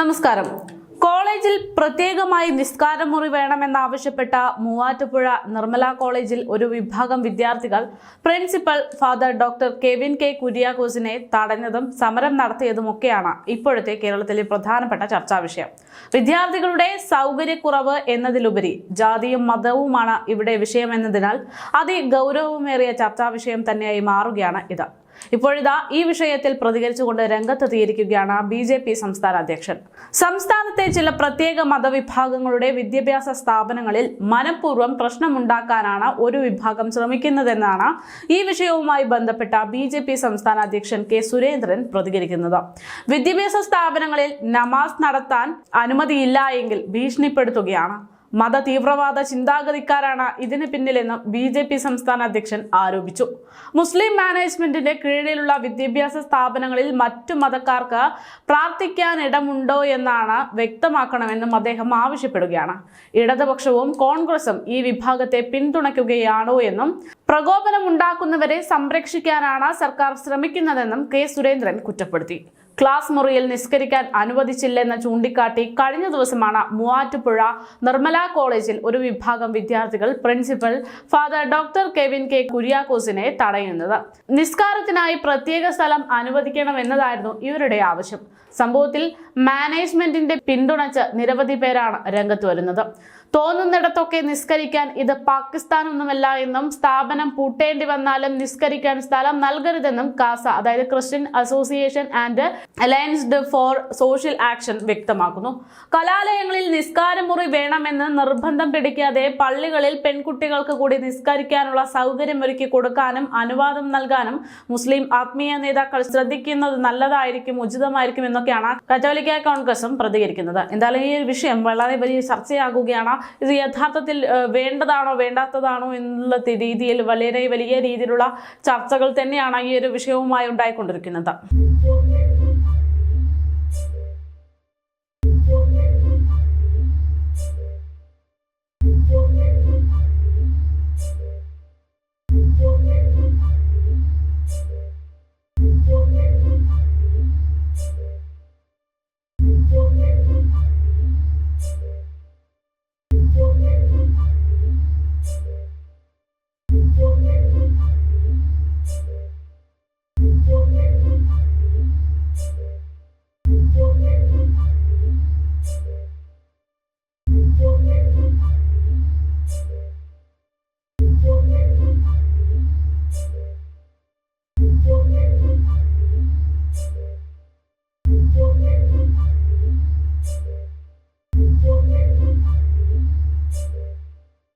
നമസ്കാരം. കോളേജിൽ പ്രത്യേകമായി നിസ്കാരമുറി വേണമെന്നാവശ്യപ്പെട്ട മൂവാറ്റുപുഴ നിർമ്മല കോളേജിൽ ഒരു വിഭാഗം വിദ്യാർത്ഥികൾ principal father doctor Kevin K കുര്യാക്കോസിനെ തടഞ്ഞതും സമരം നടത്തിയതുമൊക്കെയാണ് ഇപ്പോഴത്തെ കേരളത്തിലെ പ്രധാനപ്പെട്ട ചർച്ചാ വിഷയം. വിദ്യാർത്ഥികളുടെ സൗകര്യക്കുറവ് എന്നതിലുപരി ജാതിയും മതവുമാണ് ഇവിടെ വിഷയമെന്നതിനാൽ അതിഗൗരവമേറിയ ചർച്ചാ വിഷയം തന്നെയായി മാറുകയാണ് ഇത്. ഇപ്പോഴിതാ ഈ വിഷയത്തിൽ പ്രതികരിച്ചുകൊണ്ട് രംഗത്തെത്തിയിരിക്കുകയാണ് ബി ജെ പി സംസ്ഥാന അധ്യക്ഷൻ. സംസ്ഥാനത്തെ ചില പ്രത്യേക മതവിഭാഗങ്ങളുടെ വിദ്യാഭ്യാസ സ്ഥാപനങ്ങളിൽ മനഃപൂർവം പ്രശ്നമുണ്ടാക്കാനാണ് ഒരു വിഭാഗം ശ്രമിക്കുന്നതെന്നാണ് ഈ വിഷയവുമായി ബന്ധപ്പെട്ട ബി ജെ പി സംസ്ഥാന അധ്യക്ഷൻ കെ സുരേന്ദ്രൻ പ്രതികരിക്കുന്നത്. വിദ്യാഭ്യാസ സ്ഥാപനങ്ങളിൽ നമാസ് നടത്താൻ അനുമതിയില്ല എങ്കിൽ ഭീഷണിപ്പെടുത്തുകയാണ്. മത തീവ്രവാദ ചിന്താഗതിക്കാരാണ് ഇതിന് പിന്നിലെന്ന് ബി ജെ പി സംസ്ഥാന അധ്യക്ഷൻ ആരോപിച്ചു. മുസ്ലിം മാനേജ്മെന്റിന്റെ കീഴിലുള്ള വിദ്യാഭ്യാസ സ്ഥാപനങ്ങളിൽ മറ്റു മതക്കാർക്ക് പ്രാർത്ഥിക്കാൻ ഇടമുണ്ടോ എന്നാണ് വ്യക്തമാക്കണമെന്നും അദ്ദേഹം ആവശ്യപ്പെടുകയാണ്. ഇടതുപക്ഷവും കോൺഗ്രസും ഈ വിഭാഗത്തെ പിന്തുണയ്ക്കുകയാണോ എന്നും പ്രകോപനമുണ്ടാക്കുന്നവരെ സംരക്ഷിക്കാനാണ് സർക്കാർ ശ്രമിക്കുന്നതെന്നും കെ സുരേന്ദ്രൻ കുറ്റപ്പെടുത്തി. ക്ലാസ് മുറിയിൽ നിസ്കരിക്കാൻ അനുവദിച്ചില്ലെന്ന് ചൂണ്ടിക്കാട്ടി കഴിഞ്ഞ ദിവസമാണ് മൂവാറ്റുപുഴ നിർമ്മല കോളേജിൽ ഒരു വിഭാഗം വിദ്യാർത്ഥികൾ principal father doctor Kevin K കുര്യാക്കോസിനെ തടയുന്നത്. നിസ്കാരത്തിനായി പ്രത്യേക സ്ഥലം അനുവദിക്കണമെന്നതായിരുന്നു ഇവരുടെ ആവശ്യം. സംഭവത്തിൽ മാനേജ്മെന്റിന്റെ പിന്തുണച്ച് നിരവധി പേരാണ് രംഗത്ത് വരുന്നത്. തോന്നുന്നിടത്തൊക്കെ നിസ്കരിക്കാൻ ഇത് പാകിസ്ഥാനൊന്നുമല്ല എന്നും സ്ഥാപനം പൂട്ടേണ്ടി വന്നാലും നിസ്കരിക്കാൻ സ്ഥലം നൽകരുതെന്നും കാസ അതായത് Christian association and alliances for social action വ്യക്തമാക്കുന്നു. കലാലയങ്ങളിൽ നിസ്കാരമുറി വേണമെന്ന് നിർബന്ധം പിടിക്കാതെ പള്ളികളിൽ പെൺകുട്ടികൾക്ക് കൂടി നിസ്കരിക്കാനുള്ള സൗകര്യമൊരുക്കി കൊടുക്കാനും അനുവാദം നൽകാനും മുസ്ലിം ആത്മീയ നേതാക്കൾ ശ്രദ്ധിക്കുന്നത് നല്ലതായിരിക്കും ഉചിതമായിരിക്കും എന്നൊക്കെയാണ് കത്തോലിക്ക കോൺഗ്രസും പ്രതികരിക്കുന്നത്. എന്തായാലും ഈ വിഷയം വളരെ വലിയ ചർച്ചയാകുകയാണ്. ഇത് യഥാർത്ഥത്തിൽ വേണ്ടതാണോ വേണ്ടാത്തതാണോ എന്നുള്ള രീതിയിൽ വളരെ വലിയ രീതിയിലുള്ള ചർച്ചകൾ തന്നെയാണ് ഈ ഒരു വിഷയവുമായി ഉണ്ടായിക്കൊണ്ടിരിക്കുന്നത്.